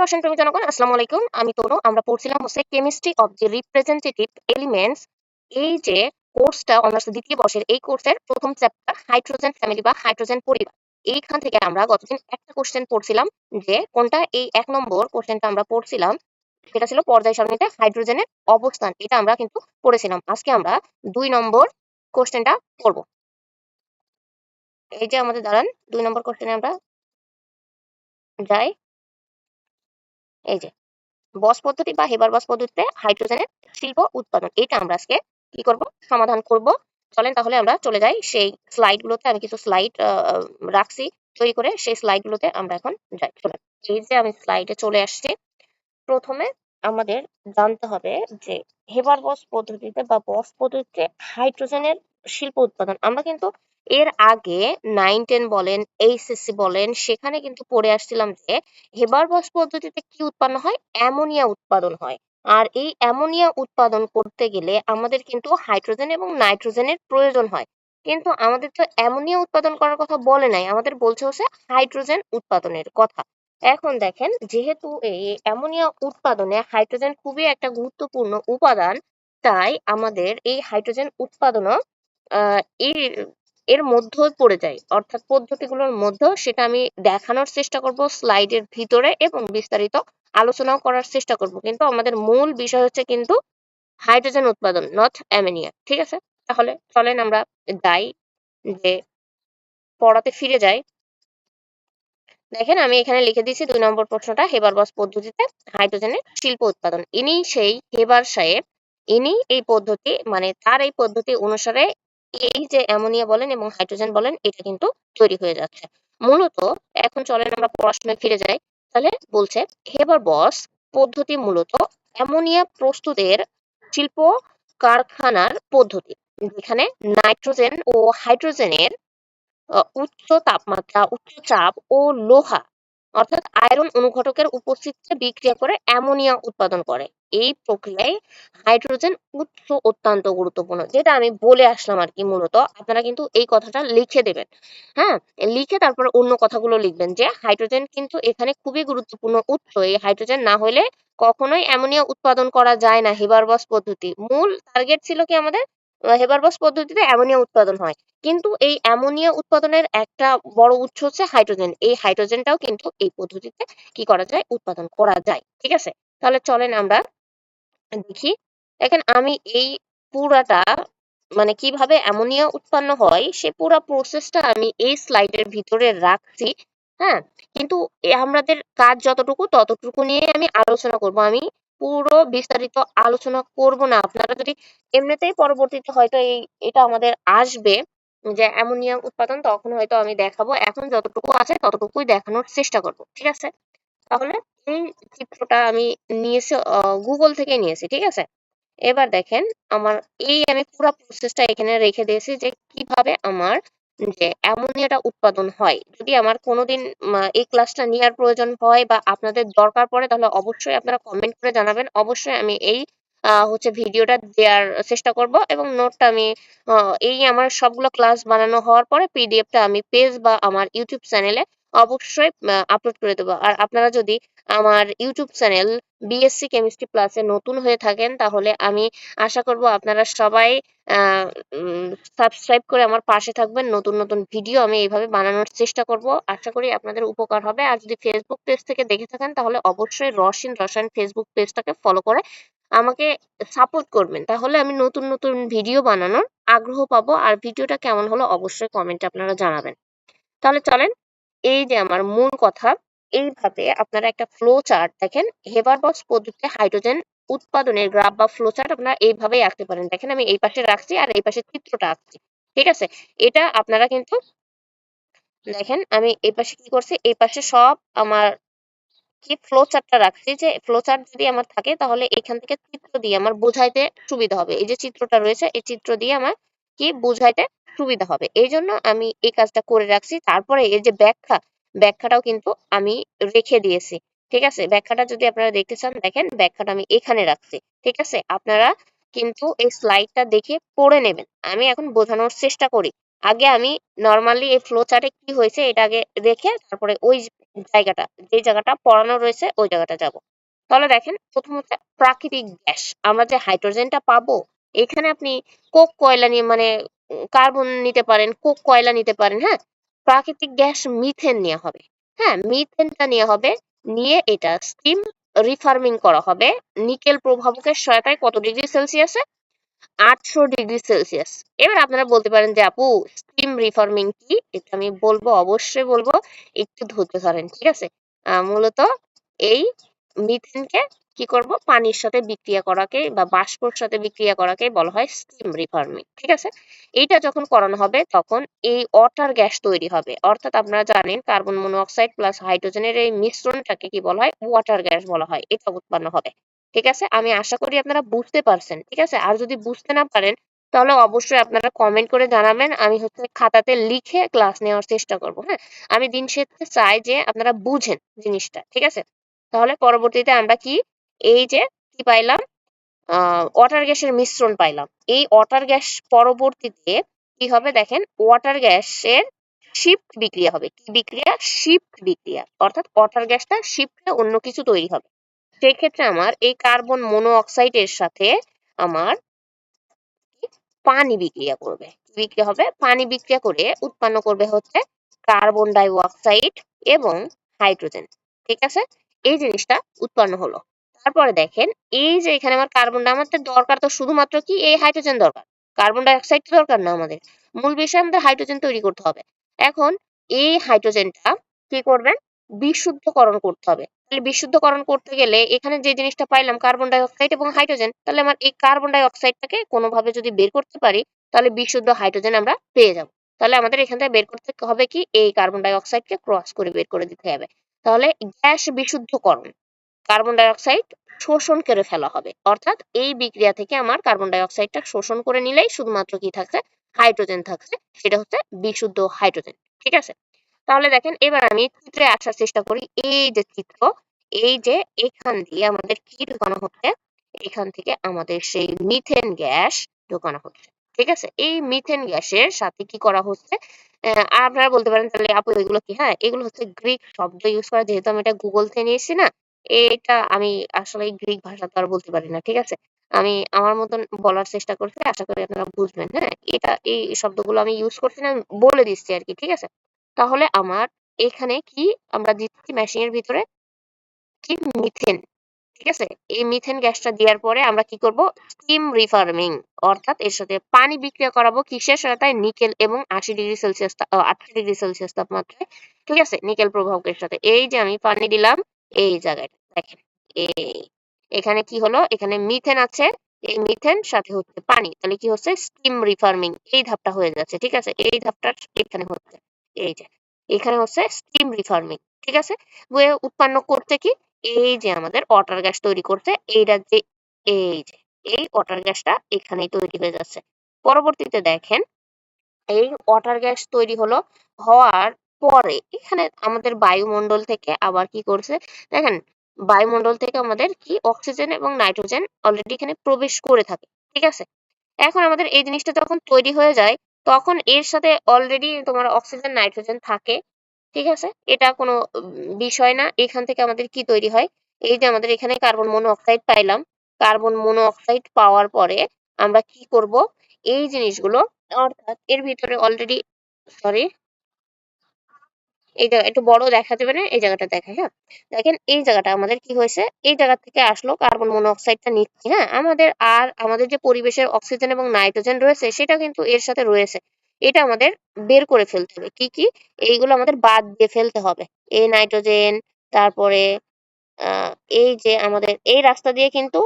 রসায়ন প্রেমী জনগণ আসসালামু আলাইকুম। আমি তনু, আমরা পড়ছিলাম হচ্ছে chemistry of the representative elements এই যে কোর্সটা অনার্স দ্বিতীয় বর্ষের এই কোর্সের প্রথম চ্যাপ্টার হাইড্রোজেন ফ্যামিলি বা হাইড্রোজেন পরিবার। এইখান থেকে আমরা গতদিন একটা কোশ্চেন পড়ছিলাম যে কোনটা এই এক নম্বর কোশ্চেনটা আমরা পড়ছিলাম, সেটা ছিল পর্যায় সারণীতে হাইড্রোজেনের অবস্থান। এটা আমরা কিন্তু পড়েছিলাম। আজকে আমরা দুই নম্বর কোশ্চেনটা পড়ব। এই যে আমাদের দাঁড়ান, দুই নম্বর কোশ্চেনে আমরা যাই। এই যে, বস পদ্ধতি বা হেবার বস পদ্ধতিতে হাইড্রোজেনের শিল্প উৎপাদন, এটা আমরা আজকে কি করব? সমাধান করব। চলেন তাহলে আমরা চলে যাই সেই স্লাইড গুলোতে আমি কিছু স্লাইড রাখছি, তৈরি করে সেই স্লাইড গুলোতে আমরা এখন যাই। চলেন, এই যে আমি স্লাইডে চলে আসছি। প্রথমে আমাদের জানতে হবে যে হেবার বস পদ্ধতিতে বা বস পদ্ধতিতে হাইড্রোজেনের শিল্প উৎপাদন, আমরা কিন্তু এর আগে নাইন টেন বলেন এইচএসসি বলেন, সেখানে কিন্তু পড়ে আসছিলাম যে হেবার বস পদ্ধতিতে কি উৎপন্ন হয়? অ্যামোনিয়া উৎপাদন হয়। আর এই অ্যামোনিয়া উৎপাদন করতে গেলে আমাদের কিন্তু হাইড্রোজেন এবং নাইট্রোজেনের প্রয়োজন হয়। কিন্তু আমাদের তো অ্যামোনিয়া উৎপাদন করার কথা বলে নাই, আমাদের বলছে হচ্ছে হাইড্রোজেন উৎপাদনের কথা। এখন দেখেন, যেহেতু এই অ্যামোনিয়া উৎপাদনে হাইড্রোজেন খুবই একটা গুরুত্বপূর্ণ উপাদান, তাই আমাদের এই হাইড্রোজেন উৎপাদনও এই এর মধ্যেই পড়ে যায়। অর্থাৎ পদ্ধতিগুলোর মধ্যেও সেটা আমি দেখানোর চেষ্টা করব, স্লাইডের ভিতরে এবং বিস্তারিত আলোচনাও করার চেষ্টা করব। কিন্তু আমাদের মূল বিষয় হচ্ছে কিন্তু হাইড্রোজেন উৎপাদন নট অ্যামোনিয়া ঠিক আছে? তাহলে চলেন আমরা যাই, যে পড়াতে ফিরে যাই। দেখেন আমি এখানে লিখে দিয়েছি দুই নম্বর প্রশ্নটা, হেবার বস পদ্ধতিতে হাইড্রোজেনের শিল্প উৎপাদন। ইনি সেই হেবার সাহেব, ইনি এই পদ্ধতি মানে তার এই পদ্ধতি অনুসারে এই যে অ্যামোনিয়া বলেন এবং হাইড্রোজেন বলেন, এটা কিন্তু তৈরি হয়ে যাচ্ছে। মূলত এখন চলেন আমরা পড়াশোনায় ফিরে যাই। তাহলে বলছে হেবার বস, পদ্ধতি মূলত অ্যামোনিয়া প্রস্তুতের শিল্প কারখানার পদ্ধতি, যেখানে নাইট্রোজেন ও হাইড্রোজেনের উচ্চ তাপমাত্রা, উচ্চ চাপ ও লোহা অর্থাৎ আয়রন অনুঘটকের উপস্থিতিতে বিক্রিয়া করে অ্যামোনিয়া উৎপাদন করে। এই প্রক্রিয়ায় হাইড্রোজেন উৎস অত্যন্ত গুরুত্বপূর্ণ, যেটা আমি বলে আসলাম আর কি মূলত। আপনারা কিন্তু এই কথাটা লিখে দেবেন। হ্যাঁ লিখে তারপর অন্য কথাগুলো লিখবেন যে হাইড্রোজেন কিন্তু এখানে খুবই গুরুত্বপূর্ণ উৎস। এই হাইড্রোজেন না হলে কখনোই অ্যামোনিয়া উৎপাদন করা যায় না হেবারবস পদ্ধতি। মূল টার্গেট ছিল কি আমাদের? হেবারবস পদ্ধতিতে অ্যামোনিয়া উৎপাদন হয়। কিন্তু এই অ্যামোনিয়া উৎপাদনের একটা বড় উৎস হচ্ছে হাইড্রোজেন। এই হাইড্রোজেনটাও কিন্তু এই পদ্ধতিতে কি করা যায়? উৎপাদন করা যায়। ঠিক আছে? তাহলে চলেন আমরা দেখি। দেখেন, আমি এই পুরাটা মানে কীভাবে অ্যামোনিয়া উৎপন্ন হয়, সে পুরা প্রসেসটা আমি এই স্লাইডের ভিতরে রাখছি হ্যাঁ? কিন্তু আমাদের কাজ যতটুকু, ততটুকু নিয়ে আমি আলোচনা করব। আমি পুরো বিস্তারিত আলোচনা করব না। আপনারা যদি এমনিতেই পরবর্তীতে হয়তো এই, এটা আমাদের আসবে যে অ্যামোনিয়া উৎপাদন তখন হয়তো আমি দেখাবো। এখন যতটুকু আছে ততটুকুই দেখানোর চেষ্টা করব, ঠিক আছে? তাহলে এই চিত্রটা আমি নিয়েছি গুগল থেকে নিয়েছি, ঠিক আছে? এবার দেখেন আমার এই আমি পুরো প্রসেসটা এখানে রেখে দিয়েছি যে কীভাবে আমার যে অ্যামোনিয়াটা উৎপাদন হয়। যদি আমার কোনোদিন এই ক্লাসটা নেওয়ার প্রয়োজন হয় বা আপনাদের দরকার পড়ে, তাহলে অবশ্যই আপনারা কমেন্ট করে জানাবেন। অবশ্যই আমি এই হচ্ছে ভিডিওটা দেওয়ার চেষ্টা করব এবং নোটটা আমি এই আমার সবগুলো ক্লাস বানানো হওয়ার পরে পিডিএফটা আমি পেজ বা আমার ইউটিউব চ্যানেলে অবশ্যই আপলোড করে দেবো। আর আপনারা যদি আমার ইউটিউব চ্যানেল বিএসসি কেমিস্ট্রি প্লাসে নতুন হয়ে থাকেন, তাহলে আমি আশা করব আপনারা সবাই সাবস্ক্রাইব করে আমার পাশে থাকবেন। নতুন নতুন ভিডিও আমি এইভাবে বানানোর চেষ্টা করব। আশা করি আপনাদের উপকার হবে। আর যদি ফেসবুক পেজ থেকে দেখে থাকেন, তাহলে অবশ্যই রসিন রসায়ন ফেসবুক পেজটাকে ফলো করে আমাকে সাপোর্ট করবেন। তাহলে আমি নতুন নতুন ভিডিও বানানোর আগ্রহ পাবো। আর ভিডিওটা কেমন হলো অবশ্যই কমেন্টে আপনারা জানাবেন। তাহলে চলেন, এই যে আমার মূল কথা। এইভাবে আপনারা একটা ফ্লো চার্ট দেখেন হেবারবক্স পদ্ধতিতে হাইড্রোজেন উৎপাদনের গ্রাফ বা ফ্লো চার্ট আপনারা এইভাবেই আঁকতে পারেন। দেখেন আমি এই পাশে রাখছি আর এই পাশে চিত্রটা আঁকছি। ঠিক আছে? এটা আপনারা কিন্তু দেখেন আমি এই পাশে কি করছি? এই পাশে সব আমার কি ফ্লো চার্টটা রাখছি যে ফ্লো চার্ট যদি আমার থাকে তাহলে এখান থেকে চিত্র দিয়ে আমার বোঝাইতে সুবিধা হবে। এই যে চিত্রটা রয়েছে, এই চিত্র দিয়ে আমার কি বোঝাইতে সুবিধা হবে। এই জন্য আমি এই কাজটা করে রাখছি। তারপরে এই যে ব্যাখ্যা ব্যাখ্যাটাও কিন্তু আমি রেখে দিয়েছি, ঠিক আছে? ব্যাখ্যাটা যদি আপনারা দেখতে চান, দেখেন ব্যাখ্যাটা আমি এখানে রাখছি, ঠিক আছে? আপনারা কিন্তু এই স্লাইডটা দেখে পড়ে নেবেন। আমি এখন বোঝানোর চেষ্টা করি। আগে আমি নরমালি এই ফ্লো চার্টে কি হয়েছে এটা আগে দেখে তারপরে ওই জায়গাটা, যে জায়গাটা পড়ানো রয়েছে ওই জায়গাটা যাব। তাহলে দেখেন প্রথম হচ্ছে প্রাকৃতিক গ্যাস, আমরা যে হাইড্রোজেনটা পাবো, এখানে আপনি কোক কয়লা নিয়ে মানে কার্বন নিতে পারেন, কোক কয়লা নিতে পারেন হ্যাঁ? প্রাকৃতিক গ্যাস মিথেন নেওয়া হবে। হ্যাঁ মিথেনটা নেওয়া হবে, নিয়ে এটা স্টিম রিফার্মিং করা হবে। নিকেল প্রভাবকের সহায়তায় কত ডিগ্রি সেলসিয়াসে আটশো ডিগ্রি সেলসিয়াস। এবার আপনারা বলতে পারেন যে, আপু স্টিম রিফার্মিং কি? এটা আমি বলব, অবশ্যই বলব। একটু ধৈর্য ধরেন, ঠিক আছে? মূলত এই মিথেনকে কি করব? পানির সাথে বিক্রিয়া করাকে বা বাষ্পর সাথে বিক্রিয়া করাকে বলা হয় স্টিম রিফর্মিং ঠিক আছে? এইটা যখন করানো হবে, তখন এই ওয়াটার গ্যাস তৈরি হবে। অর্থাৎ আপনারা জানেন, কার্বন মনোঅক্সাইড প্লাস হাইড্রোজেনের এই মিশ্রণটাকে কি বলা হয়? ওয়াটার গ্যাস বলা হয়। এটা উৎপন্ন হবে। ঠিক আছে? আমি আশা করি আপনারা বুঝতে পারছেন। ঠিক আছে? আর যদি বুঝতে না পারেন, তাহলে অবশ্যই আপনারা কমেন্ট করে জানাবেন। আমি হচ্ছে খাতাতে লিখে ক্লাস নেওয়ার চেষ্টা করব হ্যাঁ? আমি দিন শেষে চাই যে আপনারা বুঝেন জিনিসটা। ঠিক আছে? তাহলে পরবর্তীতে আমরা কি এই যে কি পাইলাম? ওয়াটার গ্যাসের মিশ্রণ পাইলাম। এই ওয়াটার গ্যাস পরবর্তীতে কি হবে দেখেন? ওয়াটার গ্যাসের শিফট বিক্রিয়া হবে। কি বিক্রিয়া? শিফট বিক্রিয়া। অর্থাৎ ওয়াটার গ্যাসটা শিফট অন্য কিছু তৈরি হবে। সেই ক্ষেত্রে আমার এই কার্বন মনো অক্সাইডের সাথে আমার পানি বিক্রিয়া করবে। বিক্রিয়া হবে? পানি বিক্রিয়া করে উৎপন্ন করবে হচ্ছে কার্বন ডাই অক্সাইড এবং হাইড্রোজেন ঠিক আছে? এই জিনিসটা উৎপন্ন হলো। তারপরে দেখেন, এই যে এখানে আমার কার্বন ডাই আমাদের দরকার তো শুধুমাত্র কি? এই হাইড্রোজেন দরকার। কার্বন ডাই অক্সাইড দরকার না আমাদের। মূল বিষয় আমাদের হাইড্রোজেন তৈরি করতে হবে। এখন এই হাইড্রোজেনটা কি করবেন? বিশুদ্ধকরণ করতে হবে। তাহলে বিশুদ্ধকরণ করতে গেলে এখানে যে জিনিসটা পাইলাম কার্বন ডাই অক্সাইড এবং হাইড্রোজেন তাহলে আমার এই কার্বন ডাই অক্সাইডটাকে কোনোভাবে যদি বের করতে পারি, তাহলে বিশুদ্ধ হাইড্রোজেন আমরা পেয়ে যাব। তাহলে আমাদের এখান থেকে বের করতে হবে কি? এই কার্বন ডাই অক্সাইডকে ক্রস করে বের করে দিতে হবে। তাহলে গ্যাস বিশুদ্ধকরণ। কার্বন ডাই অক্সাইড শোষণ করে ফেলা হবে। অর্থাৎ এই বিক্রিয়া থেকে আমার কার্বন ডাই অক্সাইডটা শোষণ করে নিলেই শুধুমাত্র কি থাকছে? হাইড্রোজেন থাকছে। সেটা হচ্ছে বিশুদ্ধ হাইড্রোজেন। ঠিক আছে? তাহলে দেখেন, এবার আমি চিত্রে আসার চেষ্টা করি। এই যে চিত্র, এই যে এখান দিয়ে আমাদের কি ঢোকানো হচ্ছে? এখান থেকে আমাদের সেই মিথেন গ্যাস ঢোকানো হচ্ছে। ঠিক আছে? এই মিথেন গ্যাসের সাথে কি করা হচ্ছে? আপনারা বলতে পারেন তাহলে, আপু, এগুলো কি? হ্যাঁ এগুলো হচ্ছে গ্রিক শব্দ ইউজ করা। যেহেতু আমি এটা গুগল থেকে নিয়েছি না এটা আমি আসলে গ্রিক ভাষা তো আর বলতে পারি না, ঠিক আছে? আমি আমার মতন বলার চেষ্টা করছি, আশা করি আপনারা বুঝবেন হ্যাঁ? এটা, এই শব্দগুলো আমি ইউজ করছি না বলে দিচ্ছি আর কি ঠিক আছে? তাহলে আমার এখানে কি, আমরা দিচ্ছি মেশিনের ভিতরে কি? মিথেন ঠিক আছে? এই মিথেন গ্যাসটা দেওয়ার পরে আমরা কি করব? স্টিম রিফার্মিং অর্থাৎ এর সাথে পানি বিক্রিয়া করাবো কিসের সহায়তায় নিকেল এবং আশি ডিগ্রি সেলসিয়াস আটশো ডিগ্রি সেলসিয়াস তাপমাত্রায়, ঠিক আছে? নিকেল প্রভাবকের সাথে। এই যে আমি পানি দিলাম এই জায়গায় দেখেন। এই, এখানে কি হলো? এখানে মিথেন আছে। এই মিথেন সাথে হচ্ছে পানি। তাহলে কি হচ্ছে? স্টিম রিফার্মিং এই ধাপটা হয়ে যাচ্ছে, ঠিক আছে? এই ধাপটা এখানে হচ্ছে। এই যে, এখানে হচ্ছে স্টিম রিফার্মিং ঠিক আছে? হয়ে উৎপন্ন করতে কি? এই যে আমাদের ওয়াটার গ্যাস তৈরি করতে এইটা যে, এই যে, এই ওয়াটার গ্যাসটা এখানেই তৈরি হয়ে যাচ্ছে। পরবর্তীতে দেখেন, এই ওয়াটার গ্যাস তৈরি হলো হওয়ার পরে এখানে আমাদের বায়ুমণ্ডল থেকে আবার কি করছে? দেখেন, বায়ুমণ্ডল থেকে আমাদের কি? অক্সিজেন এবং নাইট্রোজেন অলরেডি এখানে প্রবেশ করে থাকে, ঠিক আছে? এখন আমাদের এই জিনিসটা যখন তৈরি হয়ে যায়, তখন এর সাথে অলরেডি তোমার অক্সিজেন, নাইট্রোজেন থাকে, ঠিক আছে? এটা কোনো বিষয় না। এখান থেকে আমাদের কি তৈরি হয়? এই যে আমাদের এখানে কার্বন মনো অক্সাইড পাইলাম। কার্বন মনো অক্সাইড পাওয়ার পরে আমরা কি করব? এই জিনিসগুলো, অর্থাৎ এর ভিতরে অলরেডি সরি এই জায়গা, একটু বড় দেখা যাবে না এই জায়গাটা দেখাই হ্যাঁ? দেখেন, এই জায়গাটা আমাদের কি হয়েছে? এই জায়গা থেকে আসলো কার্বন মনোঅক্সাইডটা নিচ্ছি হ্যাঁ? আমাদের আর আমাদের যে পরিবেশের অক্সিজেন এবং নাইট্রোজেন রয়েছে, সেটা কিন্তু এর সাথে রয়েছে। এটা আমাদের বের করে ফেলতে হবে। কি কি? এইগুলো আমাদের বাদ দিয়ে ফেলতে হবে। এই নাইট্রোজেন, তারপরে এই যে আমাদের, এই রাস্তা দিয়ে কিন্তু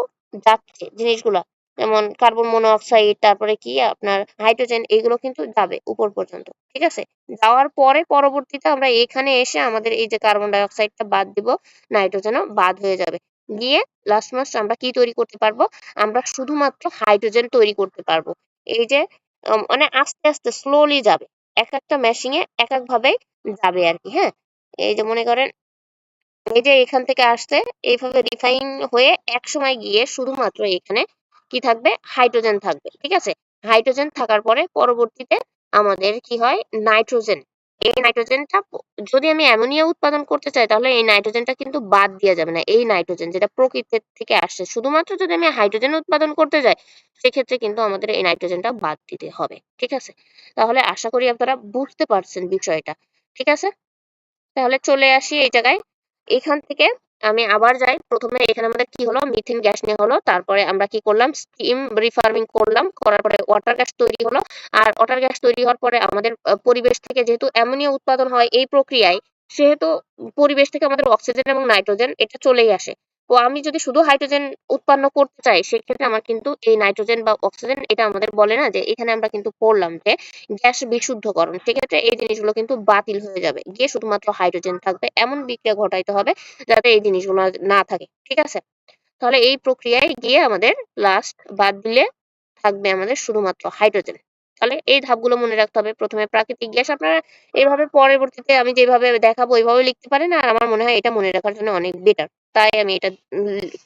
যাচ্ছে জিনিসগুলা। যেমন কার্বন মনোঅক্সাইড তারপরে কি আপনার হাইড্রোজেন, এগুলো কিন্তু যাবে উপর পর্যন্ত, ঠিক আছে? যাওয়ার পরে পরবর্তীতে আমরা এখানে এসে আমাদের এই যে কার্বন ডাই অক্সাইডটা বাদ দিব, নাইট্রোজেনও বাদ হয়ে যাবে। গিয়ে লাস্ট মাস্ট আমরা কি তৈরি করতে পারব? আমরা শুধুমাত্র হাইড্রোজেন তৈরি করতে পারব। এই যে মানে আস্তে আস্তে স্লোলি যাবে। এক একটা মেশিনে এক এক ভাবে যাবে আর কি হ্যাঁ? এই যে মনে করেন, এই যে এখান থেকে আসছে, এইভাবে রিফাইন হয়ে এক সময় গিয়ে শুধুমাত্র এখানে কি থাকবে? হাইড্রোজেন থাকবে, ঠিক আছে? হাইড্রোজেন থাকার পরে পরবর্তীতে আমাদের কি হয়? নাইট্রোজেন। এই নাইট্রোজেনটা যদি আমি অ্যামোনিয়া উৎপাদন করতে চাই, তাহলে এই নাইট্রোজেনটা কিন্তু বাদ দেওয়া যাবে না। এই নাইট্রোজেন যেটা প্রকৃতির থেকে আসছে, শুধুমাত্র যদি আমি হাইড্রোজেন উৎপাদন করতে যাই, সেক্ষেত্রে কিন্তু আমাদের এই নাইট্রোজেনটা বাদ দিতে হবে, ঠিক আছে? তাহলে আশা করি আপনারা বুঝতে পারছেন বিষয়টা, ঠিক আছে? তাহলে চলে আসি এই জায়গায়। এখান থেকে আমি আবার যাই। প্রথমে এখানে আমাদের কি হলো? মিথেন গ্যাস নিয়ে হলো। তারপরে আমরা কি করলাম? স্টিম রিফার্মিং করলাম। করার পরে ওয়াটার গ্যাস তৈরি হলো। আর ওয়াটার গ্যাস তৈরি হওয়ার পরে আমাদের পরিবেশ থেকে যেহেতু অ্যামোনিয়া উৎপাদন হয় এই প্রক্রিয়ায়, সেহেতু পরিবেশ থেকে আমাদের অক্সিজেন এবং নাইট্রোজেন এটা চলেই আসে। তো আমি যদি শুধু হাইড্রোজেন উৎপন্ন করতে চাই, সেক্ষেত্রে আমার কিন্তু এই নাইট্রোজেন বা অক্সিজেন এটা আমাদের বলে না যে এখানে আমরা কিন্তু পড়লাম যে গ্যাস বিশুদ্ধকরণ। সেক্ষেত্রে এই জিনিসগুলো কিন্তু বাতিল হয়ে যাবে। গিয়ে শুধুমাত্র হাইড্রোজেন থাকবে। এমন বিক্রিয়া ঘটাইতে হবে যাতে এই জিনিসগুলো না থাকে। ঠিক আছে? তাহলে এই প্রক্রিয়ায় গিয়ে আমাদের লাস্ট বাদ দিলে থাকবে আমাদের শুধুমাত্র হাইড্রোজেন তাহলে এই ধাপগুলো মনে রাখতে হবে। প্রথমে প্রাকৃতিক গ্যাস আপনারা এইভাবে পরবর্তীতে আমি যেভাবে দেখাবো ওইভাবে লিখতে পারেন আর আমার মনে হয় এটা মনে রাখার জন্য অনেক বেটার তাই আমি এটা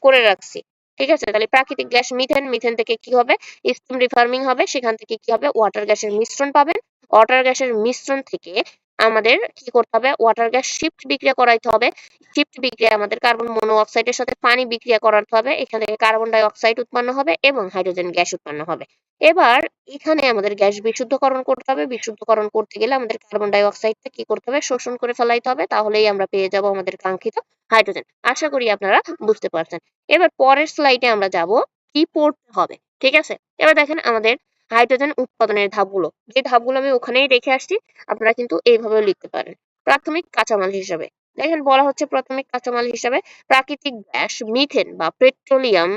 করে রাখছি। ঠিক আছে? তাহলে প্রাকৃতিক গ্যাস মিথেন মিথেন থেকে কি হবে? স্টিম রিফার্মিং হবে। সেখান থেকে কি হবে? ওয়াটার গ্যাসের মিশ্রণ পাবেন। ওয়াটার গ্যাসের মিশ্রণ থেকে আমাদের কি করতে হবে? ওয়াটার গ্যাস শিফট বিক্রিয়া করাইতে হবে। শিফট বিক্রিয়া আমাদের কার্বন মনো অক্সাইডের সাথে পানি বিক্রিয়া করাতে হবে। এখান থেকে কার্বন ডাই অক্সাইড উৎপন্ন হবে এবং হাইড্রোজেন গ্যাস উৎপন্ন হবে। এবার এখানে আমাদের গ্যাস বিশুদ্ধকরণ করতে হবে। বিশুদ্ধকরণ করতে গেলে আমাদের কার্বন ডাই অক্সাইডটা কি করতে হবে? শোষণ করে ফেলাইতে হবে। তাহলেই আমরা পেয়ে যাব আমাদের কাঙ্ক্ষিত হাইড্রোজেন আশা করি আপনারা বুঝতে পারছেন। এবার পরের স্লাইডে আমরা যাব কি পড়তে হবে। ঠিক আছে? এবার দেখেন আমাদের হাইড্রোজেন উৎপাদনের ধাপগুলো। যে ধাপগুলো আমি ওখানেই রেখে আসছি, আপনারা কিন্তু এইভাবেও লিখতে পারেন। প্রাথমিক কাঁচামাল হিসাবে। দেখেন, বলা হচ্ছে প্রাথমিক কাঁচামাল হিসাবে প্রাকৃতিক গ্যাস, মিথেন বা পেট্রোলিয়াম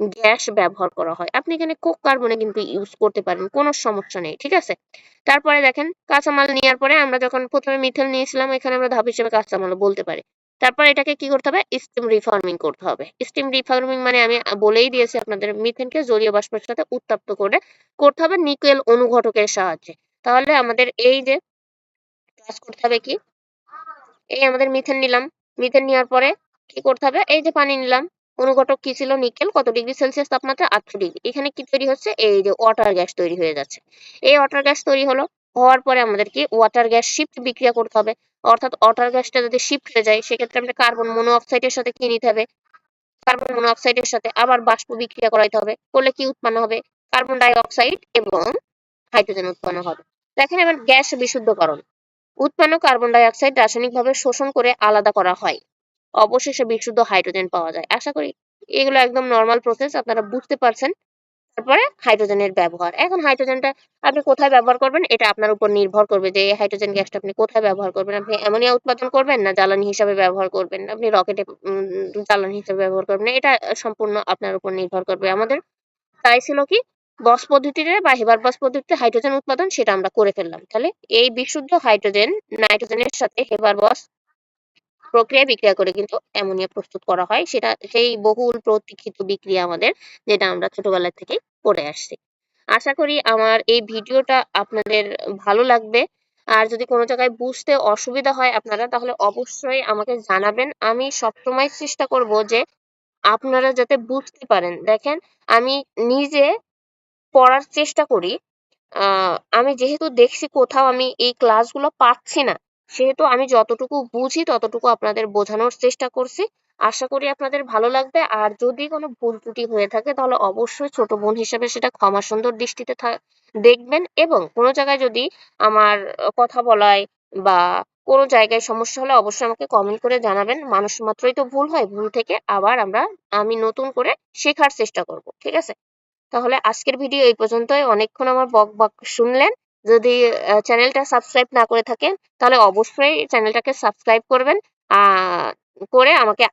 গ্যাস ব্যবহার করা হয়। আপনি এখানে কোক কার্বনে কিন্তু ইউজ করতে পারেন, কোনো সমস্যা নেই, ঠিক আছে? তারপরে দেখেন, কাঁচামাল নেওয়ার পরে আমরা যখন প্রথমে মিথেন নিয়েছিলাম, এখানে আমরা ধাপ হিসেবে কাঁচামাল বলতে পারি। তারপর এটাকে কি করতে হবে? স্টিম রিফর্মিং করতে হবে। স্টিম রিফর্মিং মানে আমি বলেই দিয়েছি আপনাদের মিথেনকে জলীয় বাষ্পের সাথে উত্তপ্ত করে করতে হবে নিকেল অনুঘটকের সাহায্যে। তাহলে আমাদের এই যে কাজ করতে হবে কি? এই আমাদের মিথেন নিলাম। মিথেন নেওয়ার পরে কি করতে হবে? এই যে পানি নিলাম। অনুঘটক কি ছিল? নিকেল কত ডিগ্রি সেলসিয়াস তাপমাত্রা? আটশো ডিগ্রি। এখানে কি তৈরি হচ্ছে? এই যে ওয়াটার গ্যাস তৈরি হয়ে যাচ্ছে। এই ওয়াটার গ্যাস তৈরি হলো হওয়ার পরে আমাদের কি ওয়াটার গ্যাস শিফট বিক্রিয়া করতে হবে। অর্থাৎ ওয়াটার গ্যাসটা যদি শিফট হয়ে যায়, সেক্ষেত্রে আমাদের কার্বন মনোঅক্সাইডের সাথে কি নিতে হবে। কার্বন মনোঅক্সাইডের সাথে আবার বাষ্প বিক্রিয়া করাইতে হবে। করলে কি উৎপন্ন হবে? কার্বন ডাই অক্সাইড এবং হাইড্রোজেন উৎপন্ন হবে। দেখেন এবার গ্যাস বিশুদ্ধকরণ। উৎপন্ন কার্বন ডাই অক্সাইড রাসায়নিকভাবে শোষণ করে আলাদা করা হয়। অবশেষে বিশুদ্ধ হাইড্রোজেন পাওয়া যায়। আশা করি এগুলো একদম নর্মাল প্রসেস আপনারা বুঝতে পারছেন। তারপরে হাইড্রোজেনের ব্যবহার। এখন হাইড্রোজেনটা আপনি কোথায় ব্যবহার করবেন, এটা আপনার উপর নির্ভর করবে যে হাইড্রোজেন গ্যাসটা আপনি কোথায় ব্যবহার করবেন। আপনি অ্যামোনিয়া উৎপাদন করবেন না জ্বালানি হিসাবে ব্যবহার করবেন? আপনি রকেটে জ্বালানি হিসাবে ব্যবহার করবেন এটা সম্পূর্ণ আপনার উপর নির্ভর করবে। আমাদের তাই ছিল কি, বস পদ্ধতিতে বা হেবার বস পদ্ধতিতে হাইড্রোজেন উৎপাদন, সেটা আমরা করে ফেললাম। তাহলে এই বিশুদ্ধ হাইড্রোজেন, নাইট্রোজেনের সাথে হেবার বস প্রক্রিয়ায় বিক্রিয়া করে কিন্তু অ্যামোনিয়া প্রস্তুত করা হয়। সেটা, সেই বহুল প্রতীক্ষিত বিক্রিয়া আমাদের, যেটা আমরা ছোটবেলা থেকে পড়ে আসছি। আশা করি আমার এই ভিডিওটা আপনাদের ভালো লাগবে। আর যদি কোনো জায়গায় বুঝতে অসুবিধা হয় আপনারা, তাহলে অবশ্যই আমাকে জানাবেন। আমি সবসময় চেষ্টা করব যে আপনারা যাতে বুঝতে পারেন। দেখেন, আমি নিজে পড়ার চেষ্টা করি। আমি যেহেতু দেখছি কোথাও আমি এই ক্লাসগুলো পাচ্ছি না সেহেতু আমি যতটুকু বুঝি ততটুকু আপনাদের বোঝানোর চেষ্টা করছি। আশা করি আপনাদের ভালো লাগবে। আর যদি কোনো ভুল ত্রুটি হয়ে থাকে তাহলে অবশ্যই ছোট বোন হিসেবে সেটা ক্ষমা সুন্দর দৃষ্টিতে দেখবেন এবং কোনো জায়গায় যদি আমার কথা বলায় বা কোনো জায়গায় সমস্যা হলে অবশ্যই আমাকে কমেন্ট করে জানাবেন। মানুষ মাত্রই তো ভুল হয়, ভুল থেকে আবার আমরা, আমি নতুন করে শেখার চেষ্টা করব, ঠিক আছে? তাহলে আজকের ভিডিও এই পর্যন্তই। অনেকক্ষণ আমার বক বক শুনলেন। যদি চ্যানেলটা সাবস্ক্রাইব না করে থাকেন, তাহলে অবশ্যই চ্যানেলটাকে সাবস্ক্রাইব করবেন করে আমাকে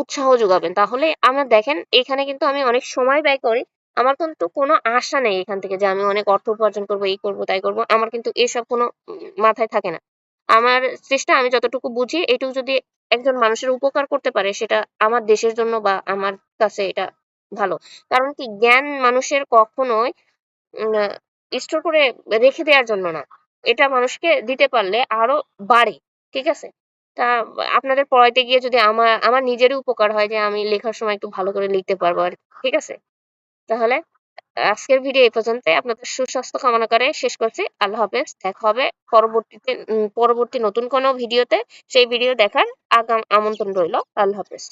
উৎসাহ যোগাবেন। তাহলে আমার দেখেন, এখানে কিন্তু আমি অনেক সময় ব্যয় করি। আমার কিন্তু কোনো আশা নেই এখান থেকে যে আমি অনেক অর্থ উপার্জন করব, এই করব, তাই করব। আমার কিন্তু এসব কোনো মাথায় থাকে না। আমার চেষ্টা আমি যতটুকু বুঝি, এটুকু যদি একজন মানুষের উপকার করতে পারে, সেটা আমার দেশের জন্য বা আমার কাছে এটা ভালো। কারণ কি, জ্ঞান মানুষের কখনোই স্টোর করে রেখে দেওয়ার জন্য না। এটা মানুষকে দিতে পারলে আরও বাড়ে, ঠিক আছে? তা আপনাদের পড়াইতে গিয়ে যদি আমার আমার নিজেরই উপকার হয় যে আমি লেখার সময় একটু ভালো করে লিখতে পারব আর ঠিক আছে? তাহলে আজকের ভিডিও এই পর্যন্ত আপনাদের সুস্বাস্থ্য কামনা করে শেষ করছি। আল্লাহ হাফেজ। দেখা হবে পরবর্তীতে পরবর্তী নতুন কোনো ভিডিওতে সেই ভিডিও দেখার আগাম, আমন্ত্রণ রইল। আল্লাহ হাফেজ।